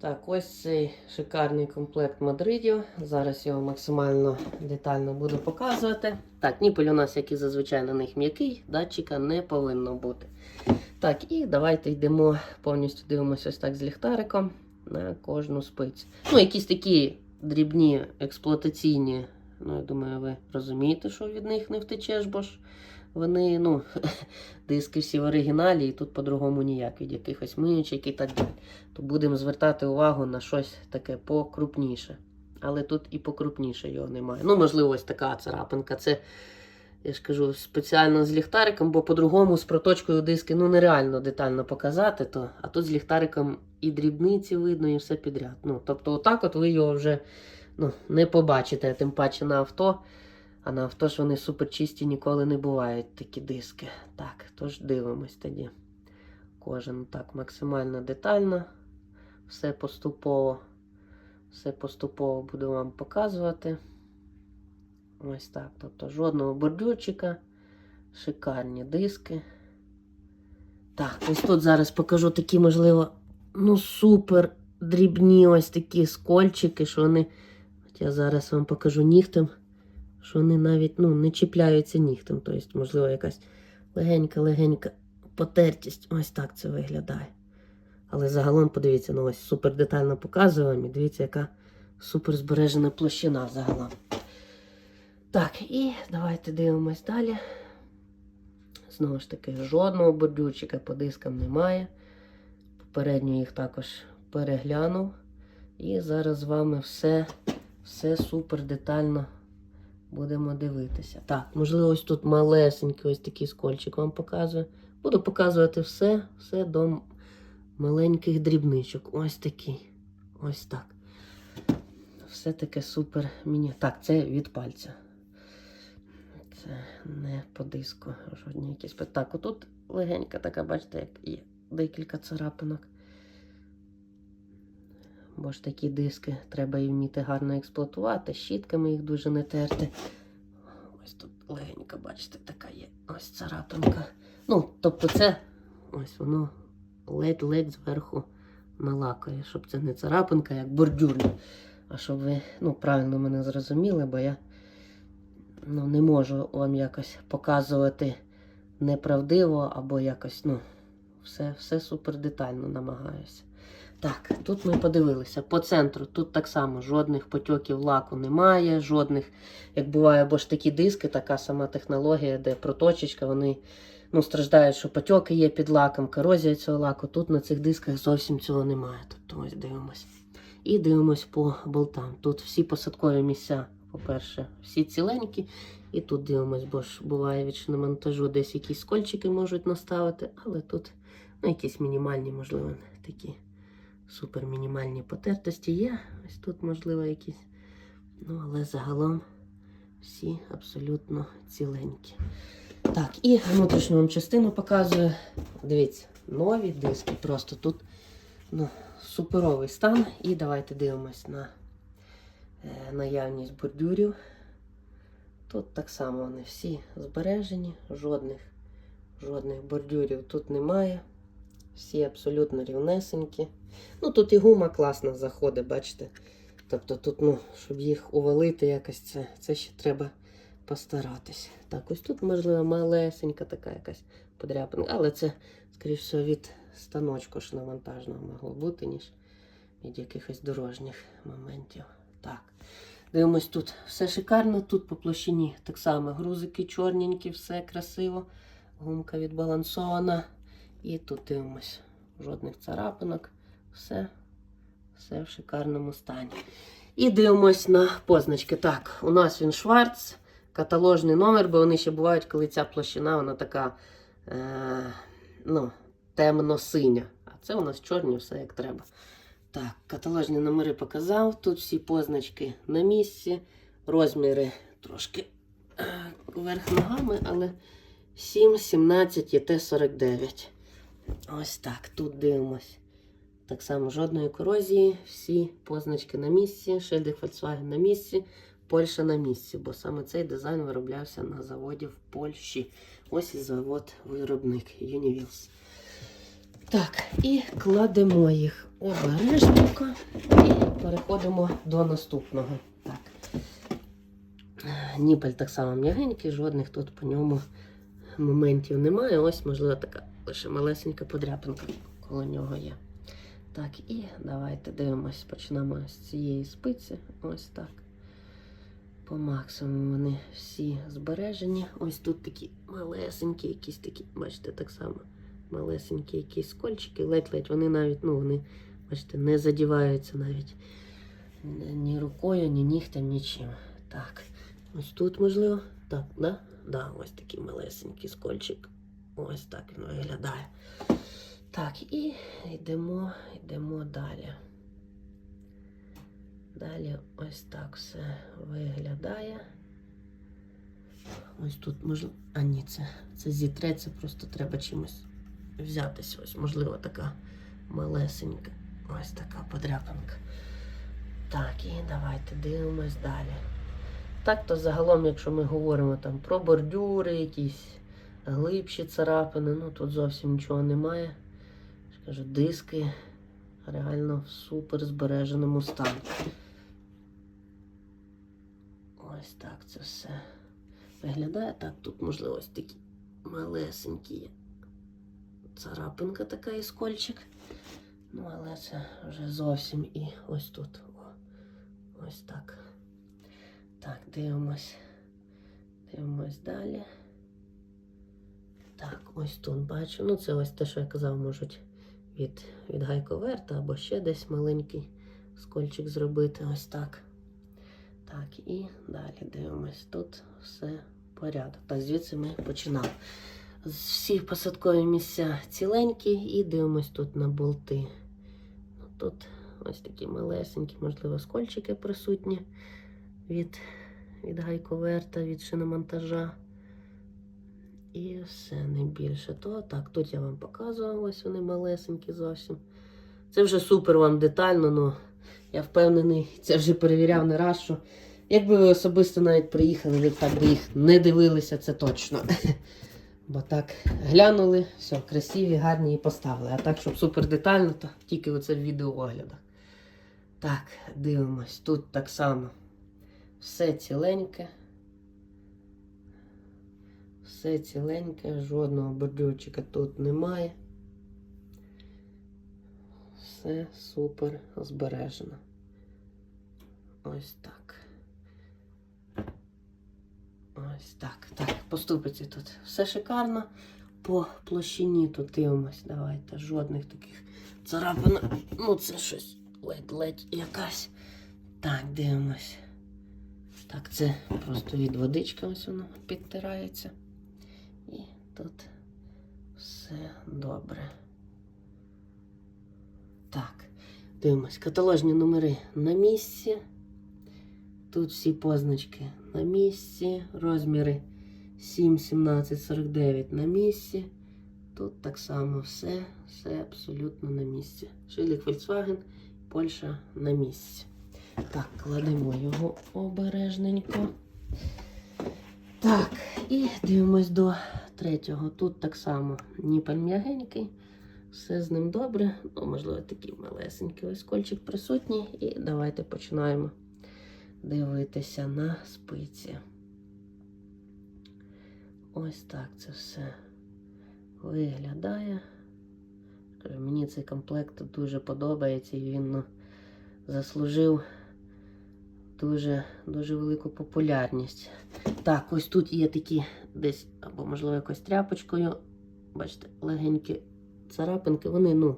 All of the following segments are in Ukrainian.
Так, ось цей шикарний комплект Мадридів. Зараз його максимально детально буду показувати. Так, ніпель у нас, як і зазвичай, на них м'який, датчика не повинно бути. Так, і давайте йдемо повністю дивимося ось так з ліхтариком на кожну спицю. Ну, якісь такі дрібні експлуатаційні. Ну, я думаю, ви розумієте, що від них не втечеш, бо ж вони, ну, диски всі в оригіналі, і тут по-другому ніяк, від якихось миючок і так далі. То будемо звертати увагу на щось таке покрупніше. Але тут і покрупніше його немає. Ну, можливо, ось така царапинка. Це, я ж кажу, спеціально з ліхтариком, бо по-другому з проточкою диски ну, нереально детально показати. То, а тут з ліхтариком і дрібниці видно, і все підряд. Ну, тобто, отак от ви його вже ну, не побачите, тим паче на авто. А на авто ж вони супер чисті ніколи не бувають такі диски. Так, тож дивимось тоді. Кожен так максимально детально. Все поступово. Все поступово буду вам показувати. Ось так. Тобто жодного бордюрчика. Шикарні диски. Так, ось тут зараз покажу такі, можливо, ну супер дрібні ось такі скольчики, що вони. От я зараз вам покажу нігтем що вони навіть ну, не чіпляються нігтем. Тобто, можливо, якась легенька-легенька потертість. Ось так це виглядає. Але загалом, подивіться, ну ось супер детально показую вам і дивіться, яка супер збережена площина загалом. Так, і давайте дивимось далі. Знову ж таки, жодного бордюрчика по дискам немає. Попередньо їх також переглянув. І зараз з вами все, все супер детально Будемо дивитися. Так, можливо, ось тут малесенький ось такий скольчик вам показує. Буду показувати все, все до маленьких дрібничок. Ось такий. Ось так. Все таке супер міні. Так, це від пальця. Це не по диску. Жодні якісь. Так, отут легенька така, бачите, як є декілька царапинок. Бо ж такі диски треба і вміти гарно експлуатувати, щітками їх дуже не терти. Ось тут легенька, бачите, така є ось царапинка. Ну, тобто це ось воно ледь-ледь зверху налакає, щоб це не царапинка, як бордюрна. А щоб ви ну, правильно мене зрозуміли, бо я ну, не можу вам якось показувати неправдиво або якось, ну, все, все супер детально намагаюся. Так, тут ми подивилися. По центру тут так само жодних потьоків лаку немає, жодних, як буває, бо ж такі диски, така сама технологія, де проточечка, вони ну, страждають, що потьоки є під лаком, корозія цього лаку. Тут на цих дисках зовсім цього немає. Тобто ось дивимось. І дивимось по болтам. Тут всі посадкові місця, по-перше, всі ціленькі. І тут дивимось, бо ж буває від шиномонтажу десь якісь скольчики можуть наставити, але тут ну, якісь мінімальні, можливо, такі супер мінімальні потертості є. Ось тут, можливо, якісь. Ну, але загалом всі абсолютно ціленькі. Так, і внутрішню вам частину показую. Дивіться, нові диски. Просто тут ну, суперовий стан. І давайте дивимось на е, наявність бордюрів. Тут так само вони всі збережені, жодних, жодних бордюрів тут немає. Всі абсолютно рівнесенькі. Ну, тут і гума класно заходить, бачите. Тобто тут, ну, щоб їх увалити якось, це, це ще треба постаратись. Так, ось тут, можливо, малесенька така якась подряпинка, але це, скоріш всього, від станочку ж навантажного могло бути, ніж від якихось дорожніх моментів. Так. Дивимось тут все шикарно, тут по площині так само грузики чорненькі, все красиво. Гумка відбалансована. І тут дивимось, жодних царапинок, все, все в шикарному стані. І дивимось на позначки. Так, у нас він Шварц, каталожний номер, бо вони ще бувають, коли ця площина вона така е, ну, темно-синя. А це у нас чорні, все як треба. Так, каталожні номери показав. Тут всі позначки на місці. Розміри трошки е, вверх ногами, але 7, 17 і Т49. Ось так, тут дивимось. Так само жодної корозії, всі позначки на місці, шильди Volkswagen на місці, Польща на місці, бо саме цей дизайн вироблявся на заводі в Польщі. Ось і завод-виробник Univils. Так, і кладемо їх обережненько і переходимо до наступного. Так. Ніпель так само м'ягенький, жодних тут по ньому моментів немає. Ось, можливо, така лише малесенька подряпинка коло нього є. Так, і давайте дивимось, почнемо з цієї спиці. Ось так. По максимуму вони всі збережені. Ось тут такі малесенькі, якісь такі, бачите, так само малесенькі якісь скольчики, ледь-ледь вони навіть, ну, вони, бачите, не задіваються навіть ні рукою, ні нігтем, нічим. Так, ось тут можливо. Так, да? Да, ось такий малесенький скольчик. Ось так він виглядає. Так, і йдемо, йдемо далі. Далі ось так все виглядає. Ось тут можливо. А ні, це, це зітреться, просто треба чимось взятись. Ось, можливо, така малесенька. Ось така подряпинка. Так, і давайте дивимось далі. Так, то загалом, якщо ми говоримо там про бордюри, якісь глибші царапини, ну тут зовсім нічого немає. Я диски реально в супер збереженому стані. Ось так це все виглядає. Так, тут, можливо, ось такі малесенькі. Царапинка така і скольчик. Ну, але це вже зовсім і ось тут. Ось так. Так, дивимось. Дивимось далі. Так, ось тут бачу. Ну, це ось те, що я казав, можуть від, від гайковерта або ще десь маленький скольчик зробити. Ось так. Так, і далі дивимось. Тут все порядок. Так, звідси ми починали. З всіх посадкові місця ціленькі і дивимось тут на болти. Ну, Тут ось такі малесенькі, можливо, скольчики присутні від, від гайковерта, від шиномонтажа. І все не більше того. Так, тут я вам показував, ось вони малесенькі зовсім. Це вже супер вам детально, ну я впевнений, це вже перевіряв не раз, що якби ви особисто навіть приїхали, ви так би їх не дивилися, це точно. Бо так глянули, все, красиві, гарні і поставили. А так, щоб супер детально, то тільки оце в відеооглядах. Так, дивимось. Тут так само. Все ціленьке. Все ціленьке, жодного бордюрчика тут немає. Все супер збережено. Ось так. Ось так. Так, поступиться тут. Все шикарно. По площині тут дивимось. Давайте. Жодних таких царапин. Ну, це щось ледь-ледь якась. Так, дивимось. Так, це просто від водички ось воно підтирається. І тут все добре. Так, дивимось. Каталожні номери на місці. Тут всі позначки на місці. Розміри 7, 17, 49 на місці. Тут так само все, все абсолютно на місці. Шилік Volkswagen, Польща на місці. Так, кладемо його обережненько. Так, і дивимось до третього. Тут так само ніпель м'ягенький. Все з ним добре. Ну, можливо, такий малесенький ось кольчик присутній. І давайте починаємо дивитися на спиці. Ось так це все виглядає. Мені цей комплект дуже подобається і він ну, заслужив дуже, дуже велику популярність. Так, ось тут є такі десь, або, можливо, якось тряпочкою. Бачите, легенькі царапинки, вони ну,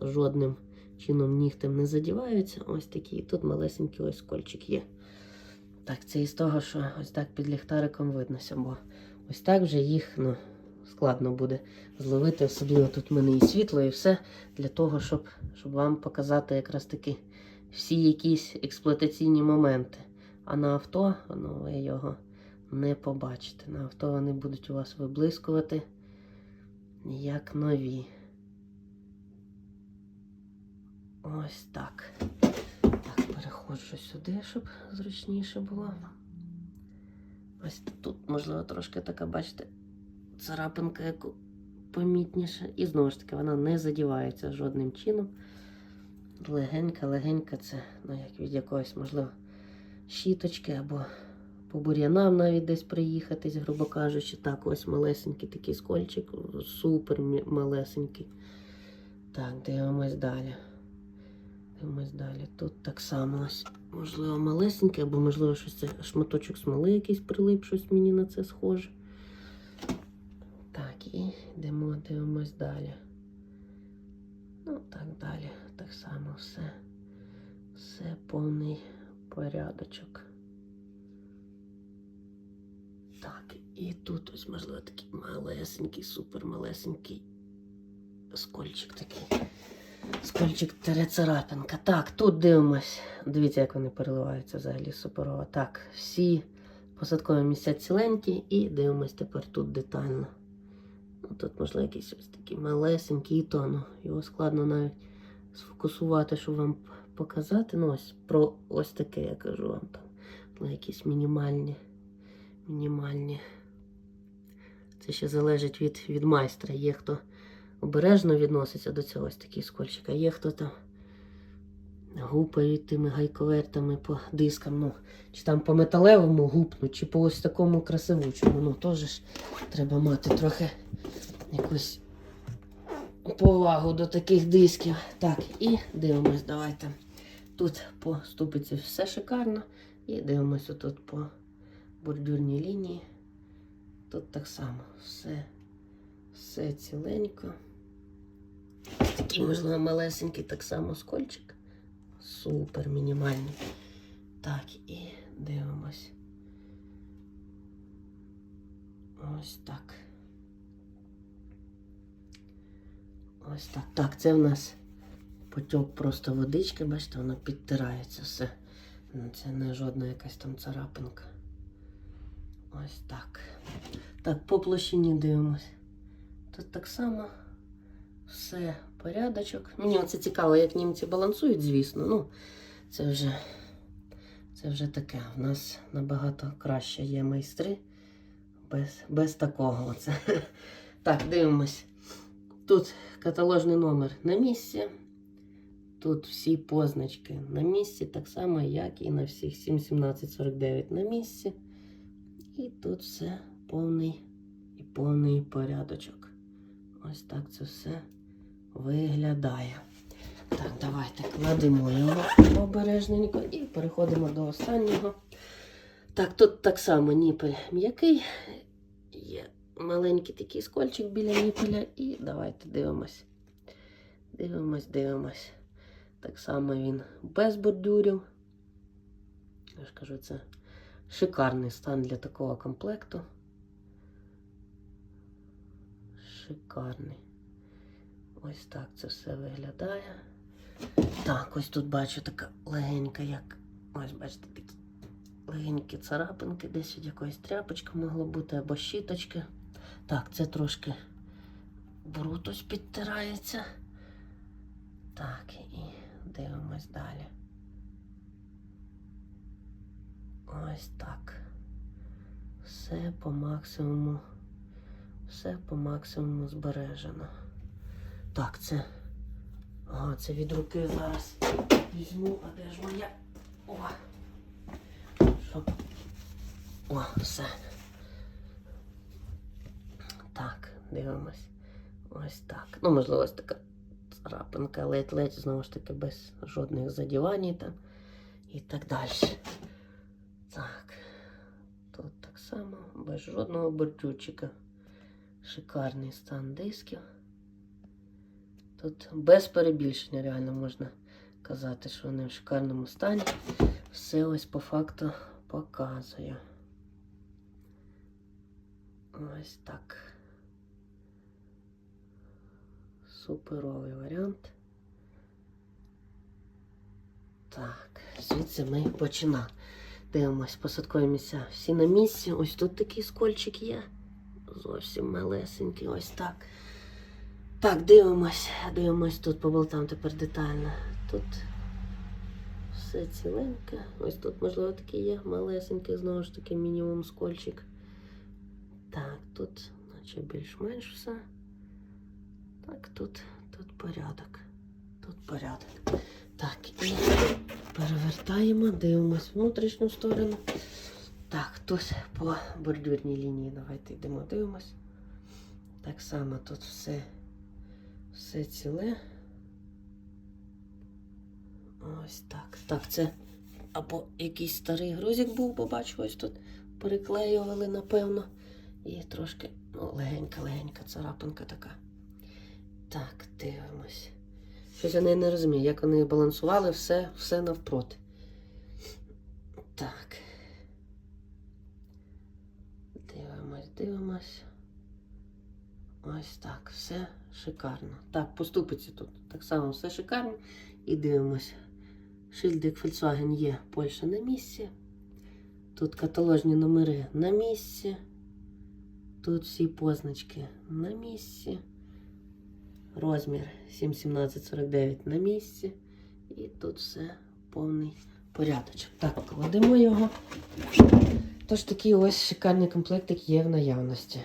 жодним чином нігтем не задіваються. Ось такі. І тут малесенький ось кольчик є. Так, це із того, що ось так під ліхтариком виднося, бо ось так вже їх ну, складно буде зловити. Особливо тут в мене і світло, і все для того, щоб, щоб вам показати якраз таки всі якісь експлуатаційні моменти. А на авто ну, ви його не побачите. На авто вони будуть у вас виблискувати як нові. Ось так. Так, переходжу сюди, щоб зручніше було. Ось тут, можливо, трошки така, бачите, царапинка, яку помітніше. І знову ж таки, вона не задівається жодним чином. Легенька, легенька, це ну, як від якоїсь, можливо, щіточки або по бур'янам навіть десь приїхатись, грубо кажучи. Так, ось малесенький такий скольчик, супер малесенький. Так, дивимось далі. Дивимось далі. Тут так само ось, можливо, малесенький, або, можливо, щось це шматочок смоли якийсь прилип, щось мені на це схоже. Так, і йдемо, дивимось далі. Ну, так далі. Так само все. Все повний порядочок. Так, і тут ось, можливо, такий малесенький, супер малесенький скольчик такий. Скольчик терецарапинка. Так, тут дивимось. Дивіться, як вони переливаються взагалі суперово. Так, всі посадкові місця ціленькі і дивимось тепер тут детально. Тут, можливо, якийсь ось такий малесенький тон. Його складно навіть сфокусувати, щоб вам показати. Ну, ось про ось таке я кажу вам там. Ну, якісь мінімальні. Мінімальні. Це ще залежить від, від майстра. Є хто обережно відноситься до цього ось такий скольчик, а є хто там гупають тими гайковертами по дискам. Ну, чи там по металевому гупнуть, чи по ось такому красивучому. Ну, теж треба мати трохи якусь повагу до таких дисків. Так, і дивимось, давайте. Тут по ступиці все шикарно. І дивимось отут по бордюрній лінії. Тут так само все, все ціленько. Такий, можливо, малесенький так само скольчик. Супер мінімальний. Так, і дивимось. Ось так. Ось так. Так, це в нас потік просто водички, бачите, воно підтирається все. Ну, Це не жодна якась там царапинка. Ось так. Так, по площині дивимось. Тут так само все порядочок. Мені оце цікаво, як німці балансують, звісно. Ну, це вже, це вже таке. У нас набагато краще є майстри. Без, без такого. Оце. Так, дивимось. Тут каталожний номер на місці. Тут всі позначки на місці, так само, як і на всіх 71749 на місці. І тут все повний і повний порядочок. Ось так це все виглядає. Так, давайте кладемо його обережненько і переходимо до останнього. Так, тут так само ніпель м'який. Є маленький такий скольчик біля ніпеля. І давайте дивимось. Дивимось, дивимось. Так само він без бордюрів. Я ж кажу, це шикарний стан для такого комплекту. Шикарний. Ось так це все виглядає. Так, ось тут бачу така легенька, як. Ось, бачите, такі легенькі царапинки, десь від якоїсь тряпочки могло бути, або щіточки. Так, це трошки брутось підтирається. Так, і дивимось далі. Ось так. Все по максимуму. Все по максимуму збережено. Так, це. Ага, це від руки зараз візьму, а де ж моя? О! Щоб... О, все. Так, дивимось. Ось так. Ну, можливо, ось така царапинка, ледь-ледь, знову ж таки, без жодних задівань там і так далі. Так. Тут так само, без жодного бордюрчика. Шикарний стан дисків. Тут без перебільшення реально можна казати, що вони в шикарному стані. Все ось по факту показує. Ось так. Суперовий варіант. Так, звідси ми починаємо. Дивимось, посадкові місця. Всі на місці. Ось тут такий скольчик є. Зовсім малесенький, ось так. Так, дивимось, дивимось тут по болтам тепер детально. Тут все ціленьке. Ось тут, можливо, такий є малесенький, знову ж таки, мінімум скольчик. Так, тут, наче більш-менш все. Так, тут, тут порядок. Тут порядок. Так, і перевертаємо, дивимось внутрішню сторону. Так, тут по бордюрній лінії. Давайте йдемо, дивимось. Так само тут все, все ціле. Ось так. Так, це або якийсь старий грузик був, бо ось тут переклеювали, напевно. І трошки ну, легенька-легенька царапинка така. Так, дивимось. Щось я не, не розумію, як вони балансували все, все навпроти. Так. Дивимось, дивимось. Ось так, все шикарно. Так, поступиться тут. Так само все шикарно. І дивимось. Шильдик Volkswagen є Польща на місці. Тут каталожні номери на місці. Тут всі позначки на місці. Розмір 71749 на місці. І тут все повний порядочок. Так, кладемо його. Тож такий ось шикарний комплектик є в наявності.